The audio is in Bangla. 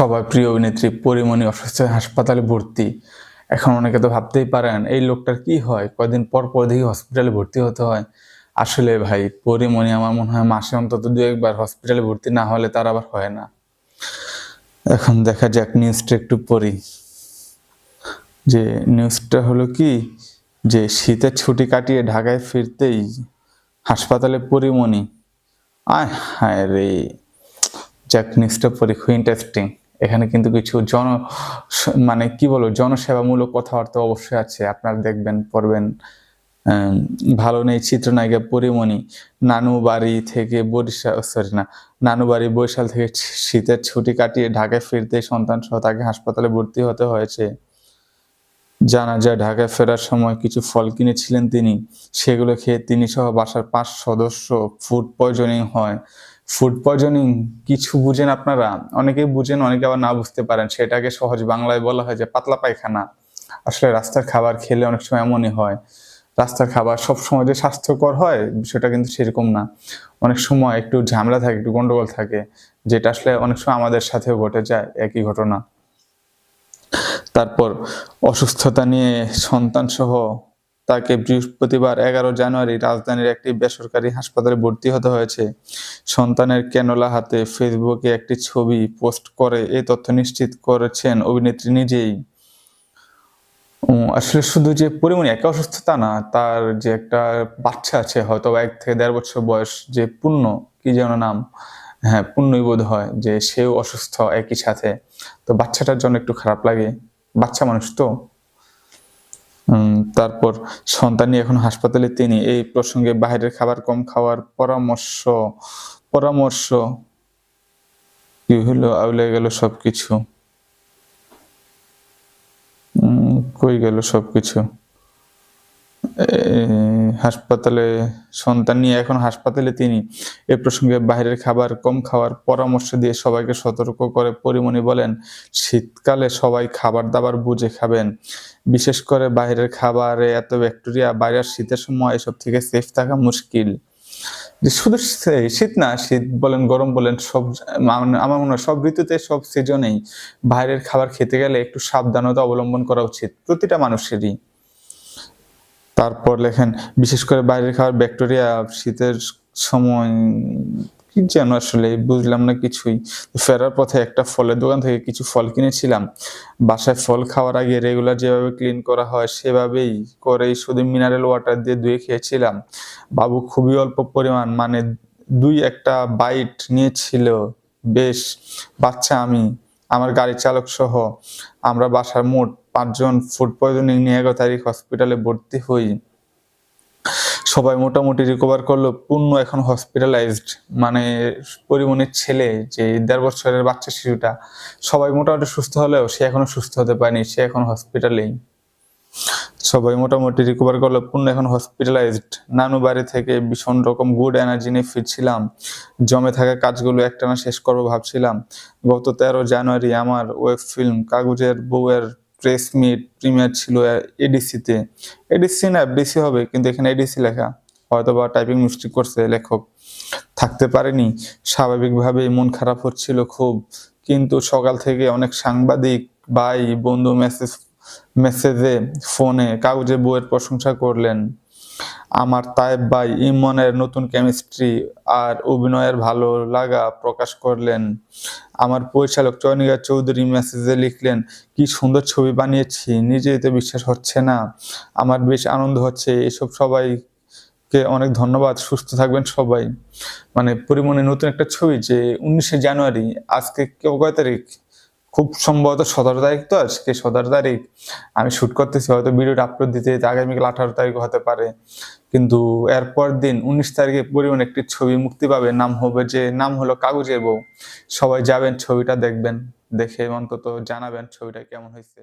সবার প্রিয় অভিনেত্রী পরিমণি অসুস্থ হাসপাতালে ভর্তি। এখন অনেকে তো ভাবতেই পারেন, এই লোকটার কি হয়? কয়দিন পর পর দেখি হসপিটালে ভর্তি হতে হয়। আসলে ভাই, পরিমণি আমার মনে হয় মাসে অন্তত দু একবার হসপিটালে ভর্তি না হলে তার আবার হয় না। এখন দেখা যাক, নিউজটা একটু পড়ি। যে নিউজটা হলো কি? যে শীতের ছুটি কাটিয়ে ঢাকায় ফিরতেই হাসপাতালে পরিমণি। আয় হায় রে। যাক, নিউজটা পড়ি, খুব ইন্টারেস্টিং এখানে কিন্তু কিছু জন মানে কি বলব, জনসেবামূলক কথাবার্তা অবশ্যই আছে। আপনারা দেখবেন, পড়বেন ভালো নেই চিত্রনায়িকা পরিমণি। নানু বাড়ি থেকে বরিশাল সরি না নানু বাড়ি বরিশাল থেকে শীতের ছুটি কাটিয়ে ঢাকায় ফিরতে সন্তান সহ তাকে হাসপাতালে ভর্তি হতে হয়েছে। জানা যায়, ঢাকায় ফেরার সময় কিছু ফল কিনেছিলেন তিনি। সেগুলো খেয়ে তিনি সহ বাসার পাঁচ সদস্য ফুড পয়জনিং হয়। ফুড পয়জনিং কিছু বুঝেন আপনারা? অনেকেই বুঝেন, অনেকে আবার না বুঝতে পারেন। সেটাকে সহজ বাংলায় বলা হয় যে পাতলা পায়খানা। আসলে রাস্তার খাবার খেলে অনেক সময় এমনই হয়। রাস্তার খাবার সব সময় যে স্বাস্থ্যকর হয় সেটা কিন্তু সেরকম না। অনেক সময় একটু ঝামেলা থাকে, একটু গন্ডগোল থাকে, যেটা আসলে অনেক সময় আমাদের সাথেও ঘটে যায়, একই ঘটনা। তারপর অসুস্থতা নিয়ে সন্তান সহ তাকে বৃহস্পতিবার এগারো জানুয়ারি রাজধানীর একটি বেসরকারি হাসপাতালে ভর্তি হতে হয়েছে। সন্তানের ক্যানোলা হাতে ফেসবুকে একটি ছবি পোস্ট করে এই তথ্য নিশ্চিত করেছেন অভিনেত্রী নিজেই। আসলে শুধু যে পরিমণি একা অসুস্থতা না, তার যে একটা বাচ্চা আছে, হয়তো এক থেকে দেড় বছর বয়স, যে পূর্ণ কি যেন নাম হ্যাঁ পূর্ণই বোধ হয় যে সেও অসুস্থ একই সাথে। তো বাচ্চাটার জন্য একটু খারাপ লাগে। বাচ্চা মানুষ তো। তারপর সন্তান নিয়ে এখন হাসপাতালে তিনি এই প্রসঙ্গে বাইরের খাবার কম খাওয়ার পরামর্শ পরামর্শ কি হলো, আউলে গেল সবকিছু। কই গেল সবকিছু? হাসপাতালে সন্তান নিয়ে এখন হাসপাতালে তিনি। এ প্রসঙ্গে বাইরের খাবার কম খাওয়ার পরামর্শ দিয়ে সবাইকে সতর্ক করে পরিমণি বলেন, শীতকালে সবাই খাবার দাবার বুঝে খাবেন। বিশেষ করে বাইরের খাবারে এত ব্যাকটেরিয়া বাইরের শীতের সময় এসব থেকে সেফ থাকা মুশকিল। যে শুধু শীত না, শীত বলেন, গরম বলেন, সব মানে আমার মনে হয় সব ঋতুতে সব সিজনেই বাইরের খাবার খেতে গেলে একটু সাবধানতা অবলম্বন করা উচিত প্রতিটা মানুষেরই। তারপর লেখেন, বিশেষ করে বাইরের খাবার, ব্যাকটেরিয়া, শীতের সময়, কি যেন আসলে, বুঝলাম না কিছুই। ফেরার পথে একটা ফলের দোকান থেকে কিছু ফল কিনেছিলাম। বাসায় ফল খাওয়ার আগে রেগুলার যেভাবে ক্লিন করা হয়, সেভাবেই করেই শুধু মিনারেল ওয়াটার দিয়ে ধুয়ে খেয়েছিলাম। বাবু খুবই অল্প পরিমাণ মানে দুই একটা বাইট নিয়েছিল। বেশ, বাচ্চা আমি, আমার গাড়ি চালক সহ, আমরা বাসার মোট পাঁচজন ফুড পয়জনিং নিয়ে এগারো তারিখ হসপিটালে ভর্তি হই। সবাই মোটামুটি রিকভার করল, পূর্ণ এখন হসপিটালাইজড মানে পরিমণির ছেলে, যে দেড় বছরের বাচ্চা শিশুটা, সবাই মোটামুটি সুস্থ হলেও সে এখনও সুস্থ হতে পারেনি, সে এখন হসপিটালেই সবাই মোটামুটি রিকভার করল, পূর্ণ এখন হসপিটালাইজড নানু বাড়ি থেকে ভীষণ রকম গুড এনার্জি নিয়ে ফিরছিলাম। জমে থাকা কাজগুলো একটানা শেষ করব ভাবছিলাম। গত তেরো জানুয়ারি আমার ওয়েব ফিল্ম কাগজের, বউয়ের প্রেস মিট প্রিমিয়ার ছিল এডিসিতে এডিসি না এফডিসি হবে, কিন্তু এখানে এডিসি লেখা। হয়তো বা টাইপিং মিস্টেক করছে লেখক। থাকতে পারেনি। স্বাভাবিকভাবে মন খারাপ হচ্ছিল খুব। কিন্তু সকাল থেকে অনেক সাংবাদিক, ভাই, বন্ধু মেসেজ মেসেজে ফোনে কাগজে বইয়ের প্রশংসা করলেন। আমার তায়েব ভাই ইমনের নতুন কেমিস্ট্রি আর অভিনয়ের ভালো লাগা প্রকাশ করলেন। আমার পরিচালক চয়নিকা চৌধুরী মেসেজে লিখলেন, কি সুন্দর ছবি বানিয়েছি, নিজেই তো বিশ্বাস হচ্ছে না। আমার বেশ আনন্দ হচ্ছে। এসব সবাইকে অনেক ধন্যবাদ। সুস্থ থাকবেন সবাই। মানে পরিমণে, নতুন একটা ছবি যে উনিশে জানুয়ারি, আজকে কয় তারিখ? খুব সম্ভবত সতেরো তারিখ তো আজকে, সতেরো তারিখ। আমি শ্যুট করতেছি, হয়তো ভিডিওটা আপলোড দিতে আগামীকাল আঠারো তারিখ হতে পারে। কিন্তু এরপর দিন, উনিশ তারিখে পরিমাণ একটি ছবি মুক্তি পাবে। নাম হবে যে, নাম হলো কাগজে বউ। সবাই যাবেন, ছবিটা দেখবেন, দেখে অন্তত জানাবেন ছবিটা কেমন হয়েছে।